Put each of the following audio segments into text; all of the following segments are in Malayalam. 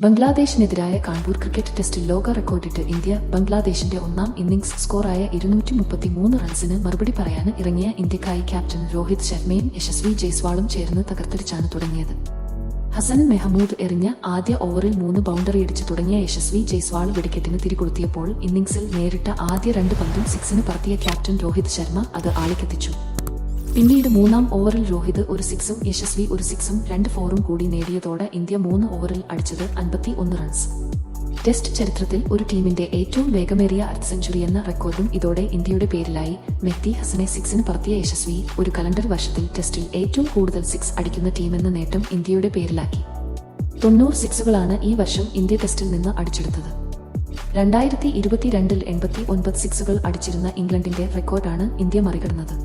ബംഗ്ലാദേശിനെതിരായ കാൺപൂർ ക്രിക്കറ്റ് ടെസ്റ്റിൽ ലോക റെക്കോർഡിട്ട് ഇന്ത്യ ബംഗ്ലാദേശിന്റെ ഒന്നാം ഇന്നിംഗ്സ് സ്കോറായ ഇരുന്നൂറ്റി മുപ്പത്തിമൂന്ന് റൺസിന് മറുപടി പറയാൻ ഇറങ്ങിയ ഇന്ത്യക്കായി ക്യാപ്റ്റൻ രോഹിത് ശർമ്മയും യശസ്വി ജയ്സ്വാളും ചേർന്ന് തകർത്തടിച്ചാണ് തുടങ്ങിയത്. ഹസൻ മെഹമൂദ് എറിഞ്ഞ ആദ്യ ഓവറിൽ മൂന്ന് ബൗണ്ടറി അടിച്ച് തുടങ്ങിയ യശസ്വി ജയ്സ്വാൾ വെടിക്കെട്ടിന് തിരികൊളുത്തിയപ്പോൾ ഇന്നിംഗ്സിൽ നേരിട്ട ആദ്യ രണ്ട് പന്തും സിക്സിന് പറത്തിയ ക്യാപ്റ്റൻ രോഹിത് ശർമ്മ അത് ആളിക്കെത്തിച്ചു. പിന്നീട് മൂന്നാം ഓവറിൽ രോഹിത് ഒരു സിക്സും യശസ്വി ഒരു സിക്സും രണ്ട് ഫോറും കൂടി നേടിയതോടെ ഇന്ത്യ മൂന്ന് ഓവറിൽ അടിച്ചത് അൻപത്തി ഒന്ന് റൺസ് ടെസ്റ്റ് ചരിത്രത്തിൽ ഒരു ടീമിന്റെ ഏറ്റവും വേഗമേറിയ അർദ്ധ സെഞ്ചുറി എന്ന റെക്കോർഡും ഇതോടെ ഇന്ത്യയുടെ പേരിലായി. മെത്തി ഹസനെ സിക്സിന് പറത്തിയ യശസ്വി ഒരു കലണ്ടർ വർഷത്തിൽ ടെസ്റ്റിൽ ഏറ്റവും കൂടുതൽ സിക്സ് അടിക്കുന്ന ടീമെന്ന നേട്ടം ഇന്ത്യയുടെ പേരിലാക്കി. തൊണ്ണൂറ് സിക്സുകളാണ് ഈ വർഷം ഇന്ത്യ ടെസ്റ്റിൽ നിന്ന് അടിച്ചെടുത്തത്. രണ്ടായിരത്തി ഇരുപത്തിരണ്ടിൽ എൺപത്തി ഒൻപത് സിക്സുകൾ അടിച്ചിരുന്ന ഇംഗ്ലണ്ടിന്റെ റെക്കോർഡാണ് ഇന്ത്യ മറികടന്നത്.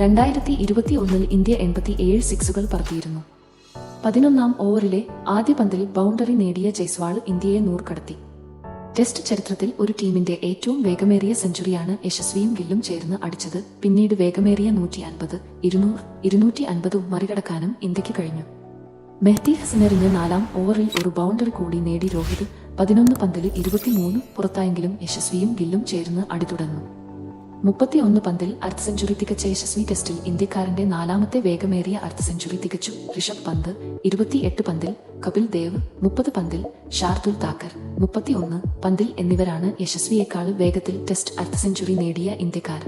രണ്ടായിരത്തി ഇരുപത്തി ഒന്നിൽ ഇന്ത്യ എൺപത്തി ഏഴ് സിക്സുകൾ പറത്തിയിരുന്നു. പതിനൊന്നാം ഓവറിലെ ആദ്യ പന്തിൽ ബൗണ്ടറി നേടിയ ജയ്സ്വാൾ ഇന്ത്യയെ നൂർക്കടത്തി. കടത്തി ടെസ്റ്റ് ചരിത്രത്തിൽ ഒരു ടീമിന്റെ ഏറ്റവും വേഗമേറിയ സെഞ്ചുറിയാണ് യശസ്വിയും ഗില്ലും ചേർന്ന് അടിച്ചത്. പിന്നീട് വേഗമേറിയ നൂറ്റി അൻപത് ഇരുന്നൂറ് ഇരുന്നൂറ്റി അൻപതും മറികടക്കാനും ഇന്ത്യയ്ക്ക് കഴിഞ്ഞു. മെഹ്തി ഹസനെറിഞ്ഞ നാലാം ഓവറിൽ ഒരു ബൗണ്ടറി കൂടി നേടി രോഹിത് പതിനൊന്ന് പന്തിൽ ഇരുപത്തിമൂന്ന് പുറത്തായെങ്കിലും യശസ്വിയും ഗില്ലും ചേർന്ന് അടി തുടർന്നു. മുപ്പത്തിയൊന്ന് പന്തിൽ അർദ്ധ സെഞ്ചുറി തികച്ച യശസ്വി ടെസ്റ്റിൽ ഇന്ത്യക്കാരന്റെ നാലാമത്തെ വേഗമേറിയ അർദ്ധ സെഞ്ചുറി തികച്ചു. ഋഷഭ് പന്ത് ഇരുപത്തിയെട്ട് പന്തിൽ കപിൽ ദേവ് മുപ്പത് പന്തിൽ ഷാർദുൽ താക്കർ മുപ്പത്തിയൊന്ന് പന്തിൽ എന്നിവരാണ് യശസ്വിയേക്കാൾ വേഗത്തിൽ ടെസ്റ്റ് അർദ്ധ സെഞ്ചുറി നേടിയ ഇന്ത്യക്കാർ.